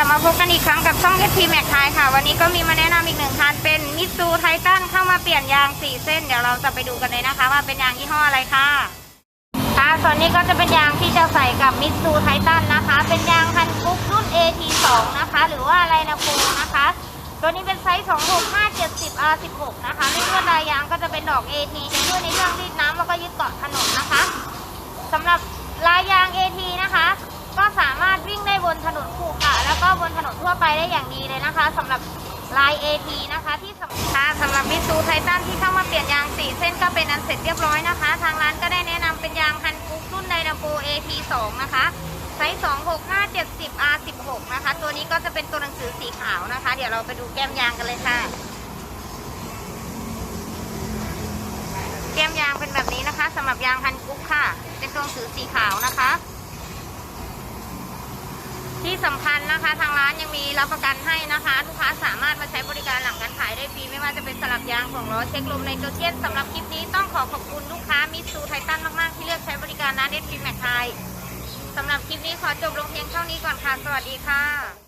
ลับมาพบกันอีกครั้งกับช่องเอทีแม็กไทยค่ะ วันนี้ก็มีมาแนะนำอีกหนึ่งคันเป็นมิตซูไททันเข้ามาเปลี่ยนยาง 4 เส้น เดี๋ยวเราจะไปดูกันเลยนะคะ ว่าเป็นยางยี่ห้ออะไรค่ะ ค่ะส่วนนี้ก็จะเป็นยางที่จะใส่กับมิตซูไททันนะคะ เป็นยางคันกุ๊กรุ่น AT2 นะคะ หรือว่าอะไรนะปูนะคะ ตัวนี้เป็นไซส์ 26570 R16 นะคะในลวดลายยางก็จะเป็นดอก AT จะช่วยในเรื่องรีดน้ำแล้วก็ยึดเกาะถนนนะคะสำหรับลายยาง AT นะคะ ถทั่วไปได้อย่างดีเลยนะคะสำหรับลาย AT นะคะที่สำคัญสำหรับมิตซูไททันที่เข้ามาเปลี่ยนยาง 4 เส้นก็เป็นอันเสร็จเรียบร้อยนะคะ ทางร้านก็ได้แนะนำเป็นยางฮันกุ๊กรุ่นไดนาโป AT2 นะคะไซส์ 26570 R16 นะคะ ตัวนี้ก็จะเป็นตัวหนังสือสีขาวนะคะ เดี๋ยวเราไปดูแก้มยางกันเลยค่ะ แก้มยางเป็นแบบนี้นะคะสำหรับยางฮันกุ๊กค่ะ เป็นตัวหนังสือสีขาวนะคะ ที่สำคัญนะคะทางานยังมีรับประกันให้นะคะ ลูกค้าสามารถมาใช้บริการหลังการขายได้ฟรีไม่ว่าจะเป็นสลับยางของล้อเช็คลมในตัวเจียนสำหรับคลิปนี้ต้องขอขอบคุณลูกค้ามิสซูไททันมากๆ ที่เลือกใช้บริการร้านเอสพีแมทไทยสำหรับคลิปนี้ขอจบลงเพียงเท่านี้ก่อนค่ะ สวัสดีค่ะ